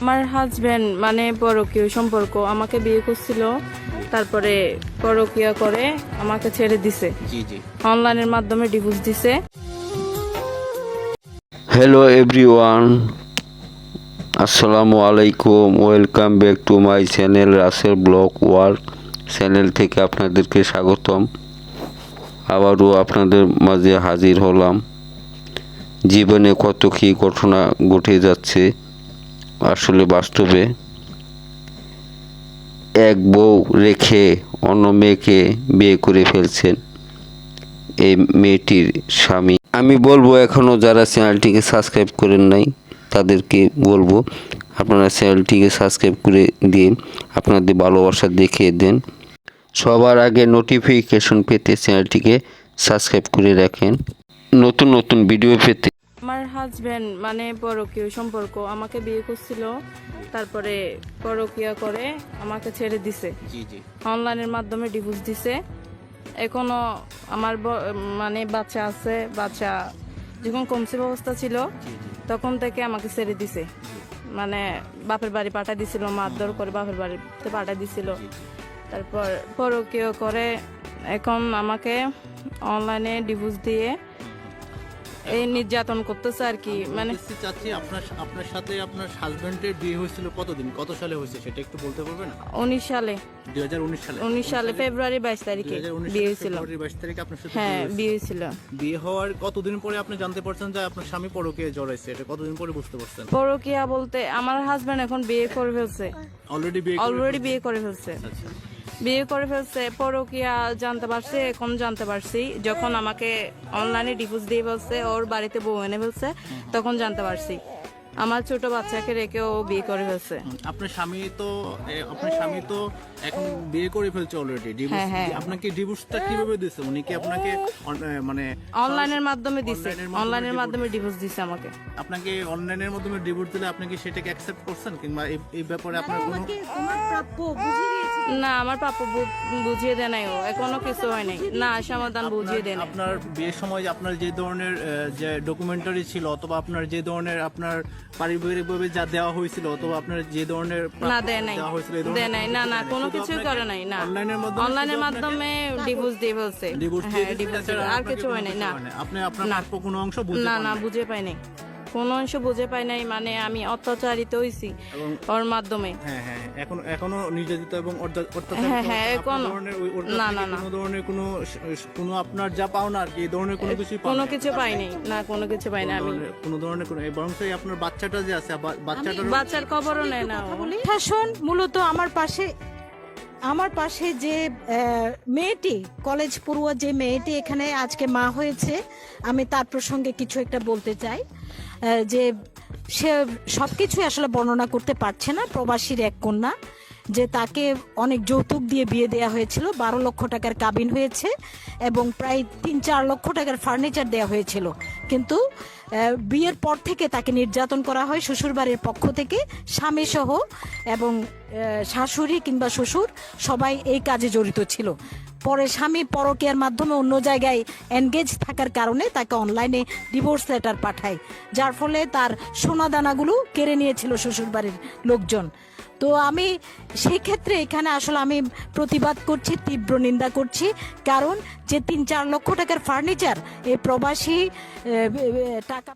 আমার হাজবেন্ড মানে পরকীয় সম্পর্ক আমাকে বিয়ে করছিল তারপরে পরকীয়া করে আমাকে ছেড়ে দিছে। জি জি। অনলাইনের মাধ্যমে ডিভোর্স দিছে। হ্যালো এভরিওয়ান আসসালামু আলাইকুম welcome back to my channel Rasel blog work channel থেকে আপনাদেরকে স্বাগতম। আবারও আপনাদের মাঝে হাজির হলাম। জীবনে কত কী ঘটনা ঘটে যাচ্ছে আসলে বাস্তবে এক বউ রেখে অন্য মেয়েকে বিয়ে করে ফেলছেন এই মেয়েটির স্বামী। আমি বলব এখনও যারা চ্যানেলটিকে সাবস্ক্রাইব করেন নাই, তাদেরকে বলব আপনারা চ্যানেলটিকে সাবস্ক্রাইব করে দিন, আপনাদের ভালোবাসা দেখিয়ে দেন। সবার আগে নোটিফিকেশন পেতে চ্যানেলটিকে সাবস্ক্রাইব করে রাখেন। নতুন নতুন ভিডিও পেতে আমার হাজব্যান্ড মানে পরকীয় সম্পর্ক আমাকে বিয়ে করছিল তারপরে পরকীয়া করে আমাকে ছেড়ে দিছে। অনলাইনের মাধ্যমে ডিভোর্স দিছে। এখনও আমার মানে বাচ্চা আছে বাচ্চা যখন কমসিভ অবস্থা ছিল তখন থেকে আমাকে ছেড়ে দিছে। মানে বাপের বাড়ি পাঠা দিছিল মারধর করে বাপের বাড়িতে পাঠা দিছিল। তারপর পরকীয় করে এখন আমাকে অনলাইনে ডিভোর্স দিয়ে এই নির্যাতন করতেছে আর কি মানে চাচ্ছি আপনার আপনার সাথে আপনার হাজবেন্ডের বিয়ে হয়েছিল কতদিন? কত সালে হয়েছে সেটা একটু বলতে পারবেন? উনিশ সালে। দুই হাজার উনিশ সালে। উনিশ সালে ফেব্রুয়ারি বাইশ তারিখে বিয়ে হয়েছিল। বাইশ তারিখে আপনার সাথে হ্যাঁ বিয়ে বিয়ে হয়েছিল। বিয়ে হওয়ার কতদিন পরে আপনি জানতে পারছেন যে আপনার স্বামী পরকে জড়াইছে? এটা কতদিন পরে বুঝতে পারছেন? পরকিয়া বলতে আমার হাজবেন্ড এখন বিয়ে করে ফেলছে। অলরেডি বিয়ে করে- অলরেডি বিয়ে করে ফেলছে। আচ্ছা। বিয়ে করে ফেলছে পরকিয়া জানতে পারছি এখন জানতে পারছি। যখন আমাকে অনলাইনে ডিভোর্স দিয়ে ফেলছে ওর বাড়িতে বউ এনে ফেলছে তখন জানতে পারছি। আমার ছোট বাচ্চাকে রেখে ও বিয়ে করে ফেলছে। আপনার স্বামী তো আপনার স্বামী তো এখন বিয়ে করে ফেলছে অলরেডি ডিভোর্স হ্যাঁ, হ্যাঁ। আপনাকে ডিভোর্সটা কীভাবে দিছে? উনি কি আপনাকে মানে অনলাইনের মাধ্যমে দিছে। অনলাইনের মাধ্যমে ডিভোর্স দিছে। আমাকে। আপনাকে অনলাইনের মাধ্যমে ডিভোর্স দিলে আপনি কি সেটাকে অ্যাকসেপ্ট করছেন কিংবা এই- ব্যাপারে আপনার কোনো না আমার পাপু বুঝিয়ে দেয় নাই ও। এখনও কিছু হয় নাই। না সমাধান বুঝিয়ে দেয় আপনার বিয়ের সময় যে আপনার যে ধরনের যে ডকুমেন্টারি ছিল অথবা আপনার যে ধরনের আপনার পারিবারিকভাবে যা দেওয়া হয়েছিল অথবা আপনার যে ধরনের না দেয় নাই। দেয় নাই। না না কোনো কিছু করে নাই না। অনলাইনের মাধ্যমে অনলাইনের মাধ্যমে ডিভোর্স দিয়ে ডিভোর্স হ্যাঁ আর কিছু হয় নাই না। আপনি আপনার। কোনো অংশ বুঝতে না না বুঝে পাই নাই। কোনো অংশ বুঝে পাই নাই মানে আমি অত্যাচারিত হইছি এবং ওর মাধ্যমে হ্যাঁ হ্যাঁ এখন এখনও নির্যাতিত এবং অত্যাচারিত হ্যাঁ, হ্যাঁ। এখনও। না, না, না। কোনো ধরনের কোনো কোনো আপনার যা পাওনা আর কি এই ধরনের কোনো কিছু কোনো কিছু পাই নাই না কোনো কিছু পাই না আমি কোনো ধরনের কোনো এই বরং সেই আপনার বাচ্চাটা যে আছে বাচ্চাটার বাচ্চার খবরও নেয় না ও। শাসন মূলত আমার পাশে আমার পাশে যে মেয়েটি, কলেজ পড়ুয়া যে মেয়েটি এখানে আজকে মা হয়েছে, আমি তার প্রসঙ্গে কিছু একটা বলতে চাই যে সে সবকিছু আসলে বর্ণনা করতে পারছে না, প্রবাসীর এক কন্যা। যে তাকে অনেক যৌতুক দিয়ে বিয়ে দেওয়া হয়েছিল, বারো লক্ষ টাকার কাবিন হয়েছে এবং প্রায় তিন চার লক্ষ টাকার ফার্নিচার দেওয়া হয়েছিল। কিন্তু বিয়ের পর থেকে তাকে নির্যাতন করা হয় শ্বশুরবাড়ির পক্ষ থেকে স্বামী সহ এবং শাশুড়ি কিংবা শ্বশুর সবাই এই কাজে জড়িত ছিল। পরে স্বামী পরকীয়ার মাধ্যমে অন্য জায়গায় এনগেজ থাকার কারণে তাকে অনলাইনে ডিভোর্স লেটার পাঠায়, যার ফলে তার সোনা দানাগুলো কেড়ে নিয়েছিল শ্বশুরবাড়ির লোকজন। তো আমি সেই ক্ষেত্রে এখানে আসলে আমি প্রতিবাদ করছি, তীব্র নিন্দা করছি। কারণ যে তিন চার লক্ষ টাকার ফার্নিচার এই প্রবাসী টাকা